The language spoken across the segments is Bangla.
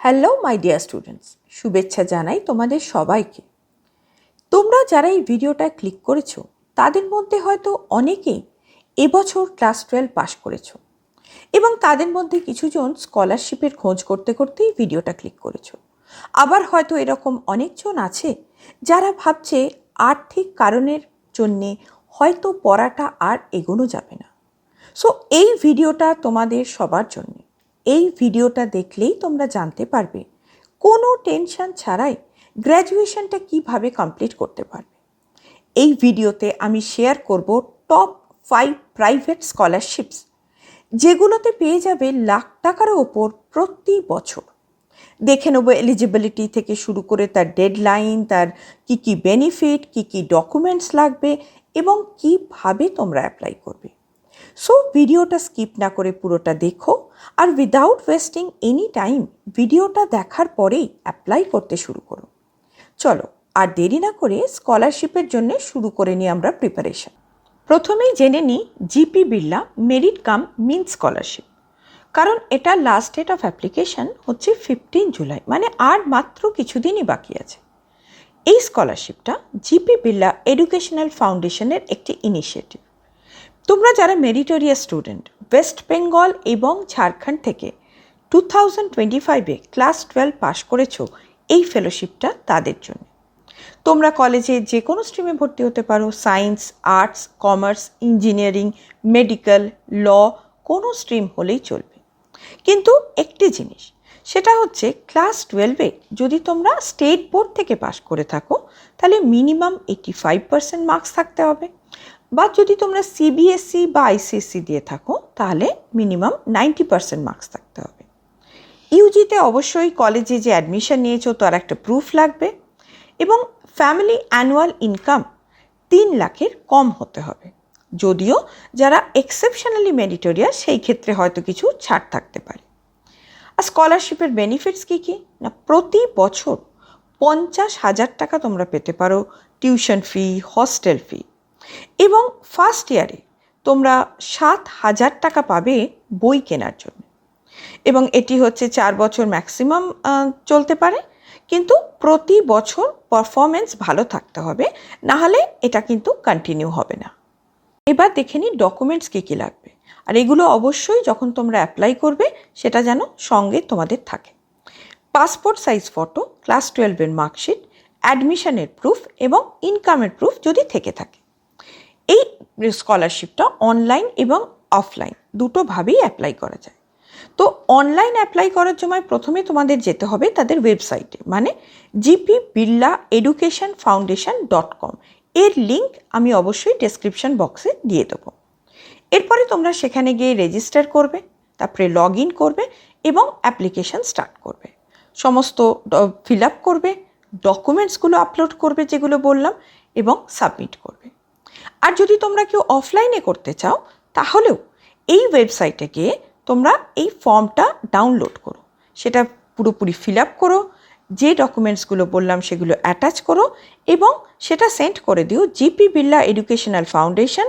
হ্যালো মাই ডিয়ার স্টুডেন্টস শুভেচ্ছা জানাই তোমাদের সবাইকে। তোমরা যারা এই ভিডিওটা ক্লিক করেছ, তাদের মধ্যে হয়তো অনেকেই এবছর ক্লাস টুয়েলভ পাশ করেছ এবং তাদের মধ্যে কিছুজন স্কলারশিপের খোঁজ করতে করতেই ভিডিওটা ক্লিক করেছ। আবার হয়তো এরকম অনেকজন আছে যারা ভাবছে আর্থিক কারণের জন্যে হয়তো পড়াটা আর এগোনো যাবে না। সো এই ভিডিওটা তোমাদের সবার জন্য। এই ভিডিওটা দেখলেই তোমরা জানতে পারবে, কোনো টেনশন ছাড়াই গ্র্যাজুয়েশনটা কীভাবে কমপ্লিট করতে পারবে। এই ভিডিওতে আমি শেয়ার করব টপ ফাইভ প্রাইভেট স্কলারশিপস, যেগুলোতে পেয়ে যাবে লাখ টাকার ওপর প্রতি বছর। দেখে নেব এলিজিবিলিটি থেকে শুরু করে তার ডেডলাইন, তার কি কি বেনিফিট, কি কি ডকুমেন্টস লাগবে এবং কীভাবে তোমরা অ্যাপ্লাই করবে। সো ভিডিওটা স্কিপ না করে পুরোটা দেখো আর উইদাউট ওয়েস্টিং এনি টাইম ভিডিওটা দেখার পরেই অ্যাপ্লাই করতে শুরু করো চলো আর দেরি না করে স্কলারশিপের জন্য শুরু করে নিই আমরা প্রিপারেশন প্রথমেই জেনে নিই GP Birla merit cum means scholarship কারণ এটা লাস্ট ডেট অফ অ্যাপ্লিকেশন হচ্ছে ফিফটিন জুলাই মানে আর মাত্র কিছুদিনই বাকি আছে এই স্কলারশিপটা জিপি বিড়লা এডুকেশনাল ফাউন্ডেশনের একটি ইনিশিয়েটিভ তোমরা যারা মেরিটোরিয়াস স্টুডেন্ট, ওয়েস্ট বেঙ্গল এবং ঝাড়খণ্ড থেকে টু থাউজেন্ড টোয়েন্টি ফাইভে ক্লাস টুয়েলভ পাশ করেছ এই ফেলোশিপটা তাদের জন্য। তোমরা কলেজে যে কোনো স্ট্রিমে ভর্তি হতে পারো, science, arts, commerce, engineering, medical, law, কোনো স্ট্রিম হলেই চলবে। কিন্তু একটি জিনিস, সেটা হচ্ছে ক্লাস টুয়েলভে যদি তোমরা স্টেট বোর্ড থেকে পাশ করে থাকো, তাহলে minimum eighty five percent marks থাকতে হবে। বা যদি তোমরা সিবিএসসি বা আইসিএসসি দিয়ে থাকো, তাহলে মিনিমাম নাইনটি পার্সেন্ট মার্কস থাকতে হবে। ইউজিতে অবশ্যই কলেজে যে অ্যাডমিশন নিয়েছো, তার একটা প্রুফ লাগবে এবং ফ্যামিলি অ্যানুয়াল ইনকাম তিন লাখের কম হতে হবে। যদিও যারা এক্সেপশনালি মেরিটোরিয়াস সেই ক্ষেত্রে হয়তো কিছু ছাড় থাকতে পারে। আর স্কলারশিপের বেনিফিটস কী কী? না, প্রতি বছর পঞ্চাশ হাজার টাকা তোমরা পেতে পারো টিউশন ফি হস্টেল ফি এবং ফার্স্ট ইয়ারে তোমরা সাত হাজার টাকা পাবে বই কেনার জন্য। এবং এটি হচ্ছে চার বছর ম্যাক্সিমাম চলতে পারে। কিন্তু প্রতি বছর পারফরমেন্স ভালো থাকতে হবে নাহলে এটা কিন্তু কন্টিনিউ হবে না। এবার দেখে নিই ডকুমেন্টস কী কী লাগবে। আর এগুলো অবশ্যই যখন তোমরা অ্যাপ্লাই করবে, সেটা যেন সঙ্গে তোমাদের থাকে। পাসপোর্ট সাইজ ফটো ক্লাস টুয়েলভের মার্কশিট অ্যাডমিশনের প্রুফ এবং ইনকামের প্রুফ যদি থেকে থাকে। এই স্কলারশিপটা অনলাইন এবং অফলাইন দুটোভাবেই অ্যাপ্লাই করা যায়। তো অনলাইন অ্যাপ্লাই করার সময় প্রথমে তোমাদের যেতে হবে তাদের ওয়েবসাইটে মানে GP Birla education foundation dot com এর লিঙ্ক আমি অবশ্যই ডেসক্রিপশন বক্সে দিয়ে দেবো। এরপরে তোমরা সেখানে গিয়ে রেজিস্টার করবে, তারপরে লগ ইন করবে এবং অ্যাপ্লিকেশন স্টার্ট করবে। সমস্ত ফিল আপ করবে ডকুমেন্টসগুলো আপলোড করবে যেগুলো বললাম এবং সাবমিট করবে। আর যদি তোমরা কেউ অফলাইনে করতে চাও, তাহলেও এই ওয়েবসাইটে গিয়ে তোমরা এই ফর্মটা ডাউনলোড করো। সেটা পুরোপুরি ফিল আপ করো, যে ডকুমেন্টসগুলো বললাম সেগুলো অ্যাটাচ করো এবং সেটা সেন্ড করে দিও GP Birla educational foundation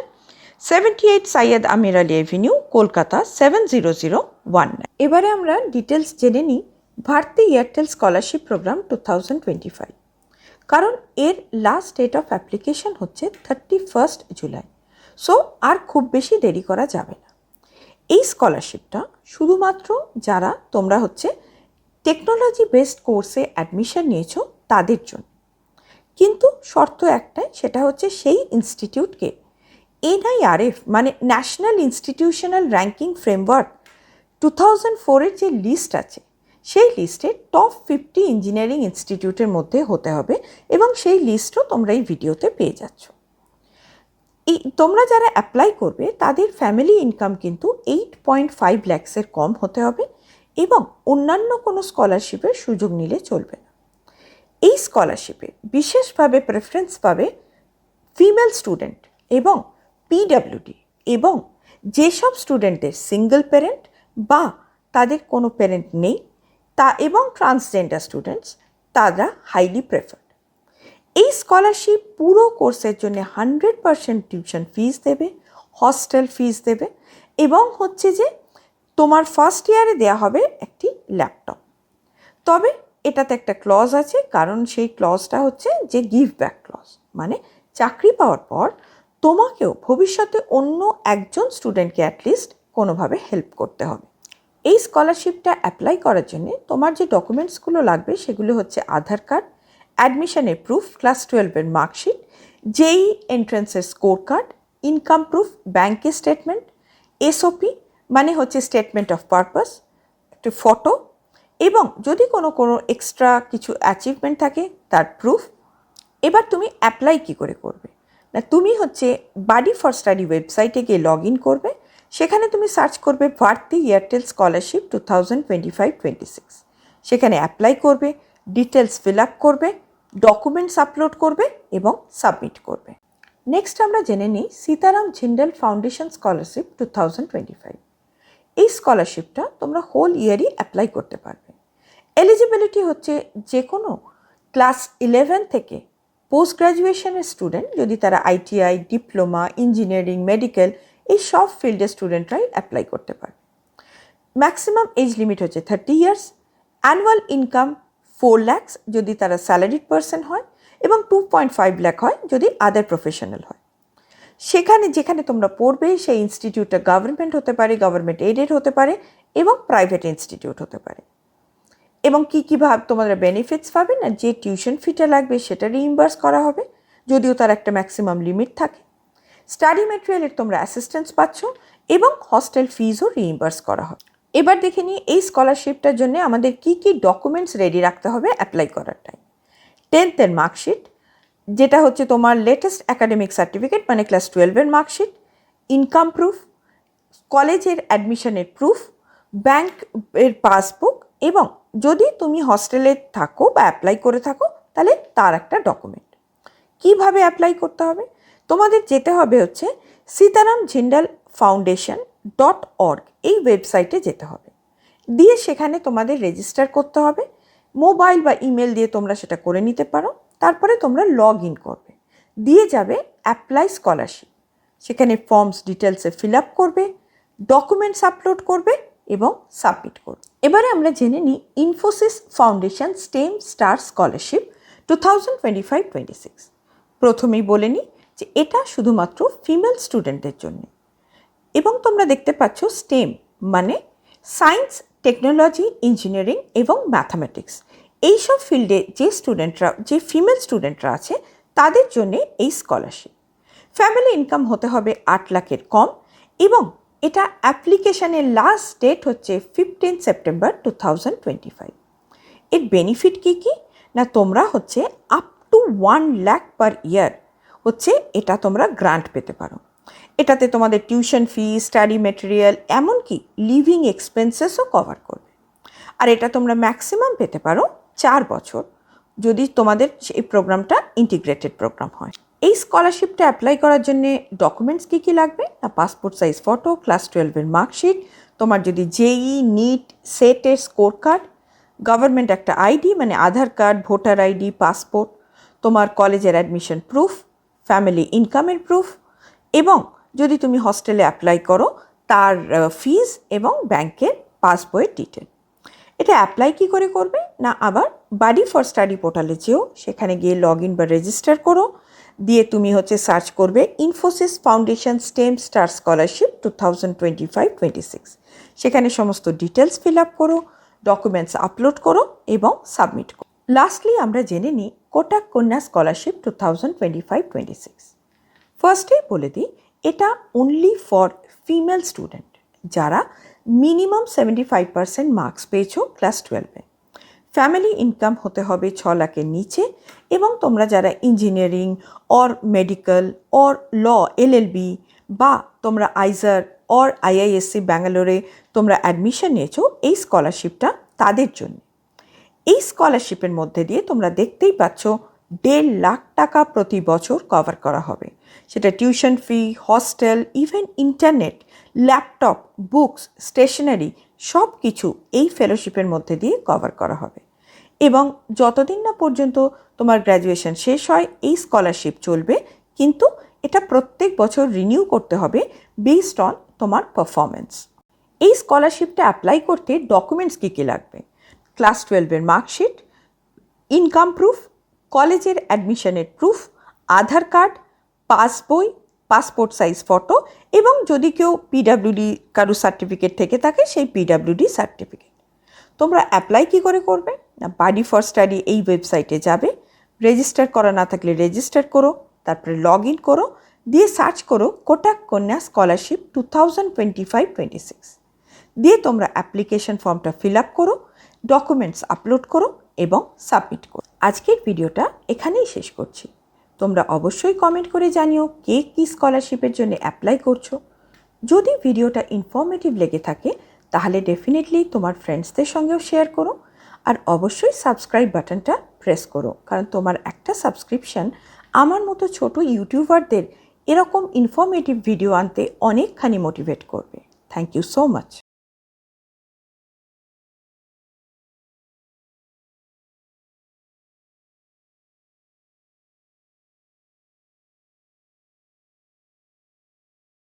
seventy eight Syed Amir Ali avenue Kolkata seven zero zero one এবারে আমরা ডিটেলস জেনে নিই Bharti Airtel scholarship program two thousand twenty five কারণ এর লাস্ট ডেট অফ অ্যাপ্লিকেশন হচ্ছে থার্টি ফার্স্ট জুলাই। সো আর খুব বেশি দেরি করা যাবে না। এই স্কলারশিপটা শুধুমাত্র যারা তোমরা হচ্ছে টেকনোলজি বেসড কোর্সে অ্যাডমিশন নিয়েছো, তাদের জন্য। কিন্তু শর্ত একটাই, সেটা হচ্ছে সেই ইনস্টিটিউটকে এনআইআরএফ মানে national institutional ranking framework two thousand ফোরের যে লিস্ট আছে সেই লিস্টে টপ ফিফটি ইঞ্জিনিয়ারিং ইনস্টিটিউটের মধ্যে হতে হবে এবং সেই লিস্টও তোমরা এই ভিডিওতে পেয়ে যাচ্ছ। এই তোমরা যারা অ্যাপ্লাই করবে, তাদের ফ্যামিলি ইনকাম কিন্তু এইট পয়েন্ট ফাইভ ল্যাক্সের কম হতে হবে এবং অন্যান্য কোনো স্কলারশিপের সুযোগ নিলে চলবে না। এই স্কলারশিপে বিশেষভাবে প্রেফারেন্স পাবে ফিমেল স্টুডেন্ট এবং পিডাব্লিউডি এবং যেসব স্টুডেন্টদের সিঙ্গেল প্যারেন্ট বা তাদের কোনো প্যারেন্ট নেই তা এবং ট্রান্সজেন্ডার স্টুডেন্টস তারা হাইলি প্রেফার্ড এই স্কলারশিপ পুরো কোর্সের জন্য হান্ড্রেড পারসেন্ট টিউশন ফিস দেবে হস্টেল ফিস দেবে এবং হচ্ছে যে তোমার ফার্স্ট ইয়ারে দেওয়া হবে একটি ল্যাপটপ তবে এটাতে একটা ক্লজ আছে, কারণ সেই ক্লজটা হচ্ছে যে গিভ ব্যাক ক্লজ মানে চাকরি পাওয়ার পর তোমাকেও ভবিষ্যতে অন্য একজন স্টুডেন্টকে অ্যাটলিস্ট কোনোভাবে হেল্প করতে হবে। এই স্কলারশিপটা অ্যাপ্লাই করার জন্য তোমার যে ডকুমেন্টসগুলো লাগবে সেগুলো হচ্ছে আধার কার্ড, অ্যাডমিশনের প্রুফ, ক্লাস টুয়েলভের মার্কশিট, যেই এন্ট্রান্সের স্কোর কার্ড ইনকাম প্রুফ ব্যাংকের স্টেটমেন্ট, এসওপি মানে হচ্ছে স্টেটমেন্ট অফ পারপাস, একটি ফটো এবং যদি কোনো কোনো এক্সট্রা কিছু অ্যাচিভমেন্ট থাকে তার প্রুফ। এবার তুমি অ্যাপ্লাই কী করে করবে? না, তুমি হচ্ছে বাডি ফর স্টাডি ওয়েবসাইটে গিয়ে লগ ইন করবে সেখানে তুমি সার্চ করবে Bharti Airtel scholarship two thousand twenty five twenty six. সেখানে অ্যাপ্লাই করবে ডিটেলস ফিল আপ করবে, ডকুমেন্টস আপলোড করবে এবং সাবমিট করবে। নেক্সট আমরা জেনে নিই Sitaram Jindal foundation scholarship two thousand twenty five. এই স্কলারশিপটা তোমরা হোল ইয়ারই অ্যাপ্লাই করতে পারবে। এলিজিবিলিটি হচ্ছে যে কোনো ক্লাস ইলেভেন থেকে পোস্ট গ্র্যাজুয়েশনের স্টুডেন্ট, যদি তারা আইটিআই, ডিপ্লোমা, ইঞ্জিনিয়ারিং, মেডিকেল এই সব ফিল্ডের স্টুডেন্টরাই অ্যাপ্লাই করতে পারে। ম্যাক্সিমাম এজ লিমিট হচ্ছে thirty years annual income four lakhs যদি তারা স্যালারিড পার্সন হয় এবং টু পয়েন্ট ফাইভ ল্যাক হয় যদি আদার প্রফেশনাল হয়। সেখানে যেখানে তোমরা পড়বে সেই ইনস্টিটিউটটা গভর্নমেন্ট হতে পারে গভর্নমেন্ট এডেড হতে পারে এবং প্রাইভেট ইনস্টিটিউট হতে পারে। এবং কী কী ভাব তোমাদের বেনিফিটস পাবে না যে টিউশন ফিটা লাগবে সেটা রিইম্বার্স করা হবে, যদিও তার একটা ম্যাক্সিমাম লিমিট থাকে। স্টাডি মেটেরিয়ালের তোমরা অ্যাসিস্ট্যান্স পাচ্ছ এবং হস্টেল ফিজও রিইম্বার্স করা হবে এবার দেখে নিই এই স্কলারশিপটার জন্য আমাদের কী কী ডকুমেন্টস রেডি রাখতে হবে অ্যাপ্লাই করার টাইম টেন্থের মার্কশিট যেটা হচ্ছে তোমার লেটেস্ট অ্যাকাডেমিক সার্টিফিকেট মানে ক্লাস টুয়েলভের মার্কশিট ইনকাম প্রুফ কলেজের অ্যাডমিশনের প্রুফ ব্যাংক এর পাসবুক এবং যদি তুমি হস্টেলে থাকো বা অ্যাপ্লাই করে থাকো, তাহলে তার একটা ডকুমেন্ট কীভাবে অ্যাপ্লাই করতে হবে? তোমাদের যেতে হবে হচ্ছে Sitaram Jindal foundation dot org, এই ওয়েবসাইটে যেতে হবে। দিয়ে সেখানে তোমাদের রেজিস্টার করতে হবে। মোবাইল বা ইমেল দিয়ে তোমরা সেটা করে নিতে পারো। তারপরে তোমরা লগ ইন করবে। দিয়ে যাবে অ্যাপ্লাই স্কলারশিপ। সেখানে ফর্মস ডিটেলসে ফিল আপ করবে, ডকুমেন্টস আপলোড করবে এবং সাবমিট করবে। এবারে আমরা জেনে নিই Infosys foundation STEM star scholarship two thousand twenty five twenty six. প্রথমেই বলে নিই যে এটা শুধুমাত্র ফিমেল স্টুডেন্টদের জন্য। এবং তোমরা দেখতে পাচ্ছ স্টেম মানে সায়েন্স টেকনোলজি ইঞ্জিনিয়ারিং এবং ম্যাথামেটিক্স এইসব ফিল্ডে যে স্টুডেন্টরা যে ফিমেল স্টুডেন্টরা আছে, তাদের জন্যে এই স্কলারশিপ ফ্যামিলি ইনকাম হতে হবে আট লাখের কম এবং এটা অ্যাপ্লিকেশানের লাস্ট ডেট হচ্ছে fifteen September two thousand twenty five এর বেনিফিট কী কী? না তোমরা হচ্ছে up to one lakh per year হচ্ছে এটা তোমরা গ্রান্ট পেতে পারো। এটাতে তোমাদের টিউশন ফি স্টাডি মেটেরিয়াল এমনকি লিভিং এক্সপেন্সেসও কভার করবে। আর এটা তোমরা ম্যাক্সিমাম পেতে পারো চার বছর, যদি তোমাদের এই প্রোগ্রামটা ইন্টিগ্রেটেড প্রোগ্রাম হয়। এই স্কলারশিপটা অ্যাপ্লাই করার জন্য ডকুমেন্টস কী কী লাগবে? না পাসপোর্ট সাইজ ফটো ক্লাস টুয়েলভের মার্কশিট তোমার যদি জেই নিট সেটের স্কোর কার্ড গভর্নমেন্ট একটা আইডি মানে Aadhaar card voter ID passport তোমার কলেজের অ্যাডমিশন প্রুফ ফ্যামিলি ইনকামের প্রুফ এবং যদি তুমি হস্টেলে অ্যাপ্লাই করো, তার ফিজ এবং ব্যাংকের পাসবইয়ের ডিটেল এটা অ্যাপ্লাই কী করে করবে? না, আবার বাডি ফর স্টাডি পোর্টালে যেও, সেখানে গিয়ে লগ ইন বা রেজিস্টার করো। দিয়ে তুমি হচ্ছে সার্চ করবে Infosys foundation STEM star scholarship two thousand twenty five twenty six সেখানে সমস্ত ডিটেলস ফিল আপ করো ডকুমেন্টস আপলোড করো এবং সাবমিট করো। লাস্টলি আমরা জেনে নিই Kotak Kanya scholarship two thousand twenty five twenty six ফার্স্টেই বলে দিই, এটা অনলি ফর ফিমেল স্টুডেন্ট যারা minimum seventy five percent marks পেয়েছ ক্লাস টুয়েলভে ফ্যামিলি ইনকাম হতে হবে ছ লাখের নিচে এবং তোমরা যারা engineering or medical or law LLB বা তোমরা আইজার অর আইআইএসসি ব্যাঙ্গালোরে তোমরা অ্যাডমিশন নিয়েছো, এই স্কলারশিপটা তাদের জন্য। এই স্কলারশিপের মধ্যে দিয়ে তোমরা দেখতেই পাচ্ছ দেড় লাখ টাকা প্রতি বছর কভার করা হবে। সেটা tuition fee hostel even internet laptop books stationery সব কিছু এই ফেলোশিপের মধ্যে দিয়ে কভার করা হবে। এবং যতদিন না পর্যন্ত তোমার গ্র্যাজুয়েশন শেষ হয়, এই স্কলারশিপ চলবে, কিন্তু এটা প্রত্যেক বছর রিনিউ করতে হবে বেসড অন তোমার পারফরমেন্স এই স্কলারশিপটা অ্যাপ্লাই করতে ডকুমেন্টস কী কী লাগবে? ক্লাস টুয়েলভের মার্কশিট ইনকাম প্রুফ কলেজের অ্যাডমিশনের প্রুফ আধার কার্ড, পাস বই পাসপোর্ট সাইজ ফটো এবং যদি কেউ পিডাব্লিউডি কারও সার্টিফিকেট থেকে থাকে সেই পিডাব্লিউডি সার্টিফিকেট তোমরা অ্যাপ্লাই কী করে করবে? না বাডি ফর স্টাডি এই ওয়েবসাইটে যাবে রেজিস্টার করা না থাকলে রেজিস্টার করো, তারপরে লগ ইন করো, দিয়ে সার্চ করো Kotak Kanya scholarship two thousand twenty five twenty six দিয়ে তোমরা অ্যাপ্লিকেশন ফর্মটা ফিল আপ করো ডকুমেন্টস আপলোড করো এবং সাবমিট করো। আজকের ভিডিওটা এখানেই শেষ করছি। তোমরা অবশ্যই কমেন্ট করে জানিও কে কী স্কলারশিপের জন্য অ্যাপ্লাই করছ। যদি ভিডিওটা ইনফর্মেটিভ লেগে থাকে, তাহলে ডেফিনেটলি তোমার ফ্রেন্ডসদের সঙ্গেও শেয়ার করো আর অবশ্যই সাবস্ক্রাইব বাটনটা প্রেস করো, কারণ তোমার একটা সাবস্ক্রিপশন আমার মতো ছোট ইউটিউবারদের এরকম ইনফর্মেটিভ ভিডিও আনতে অনেকখানি মোটিভেট করবে। Thank you so much